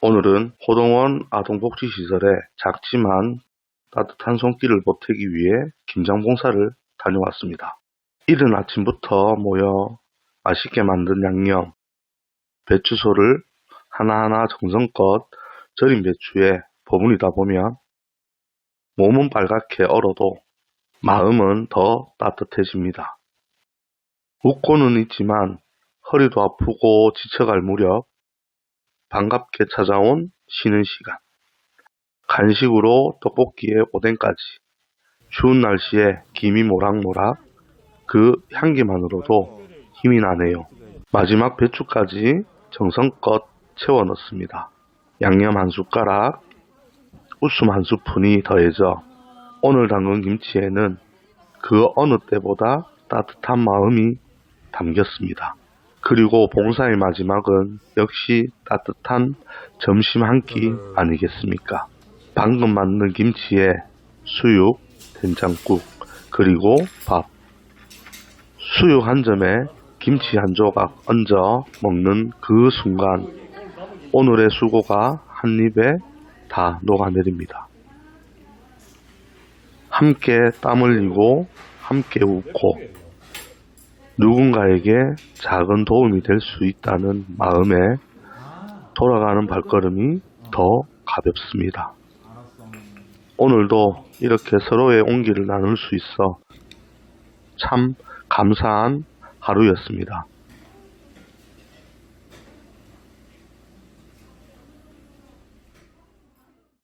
오늘은 호동원 아동복지시설에 작지만 따뜻한 손길을 보태기 위해 김장봉사를 다녀왔습니다. 이른 아침부터 모여 맛있게 만든 양념, 배추소를 하나하나 정성껏 절인 배추에 버무리다 보면 몸은 빨갛게 얼어도 마음은 더 따뜻해집니다. 웃고는 있지만 허리도 아프고 지쳐갈 무렵 반갑게 찾아온 쉬는 시간. 간식으로 떡볶이에 오뎅까지. 추운 날씨에 김이 모락모락 그 향기만으로도 힘이 나네요. 마지막 배추까지 정성껏 채워 넣습니다. 양념 한 숟가락, 웃음 한 스푼이 더해져 오늘 담근 김치에는 그 어느 때보다 따뜻한 마음이 담겼습니다. 그리고 봉사의 마지막은 역시 따뜻한 점심 한 끼 아니겠습니까? 방금 만든 김치에 수육, 된장국, 그리고 밥. 수육 한 점에 김치 한 조각 얹어 먹는 그 순간 오늘의 수고가 한 입에 다 녹아내립니다. 함께 땀 흘리고 함께 웃고 누군가에게 작은 도움이 될 수 있다는 마음에 돌아가는 발걸음이 더 가볍습니다. 오늘도 이렇게 서로의 온기를 나눌 수 있어 참 감사한 하루였습니다.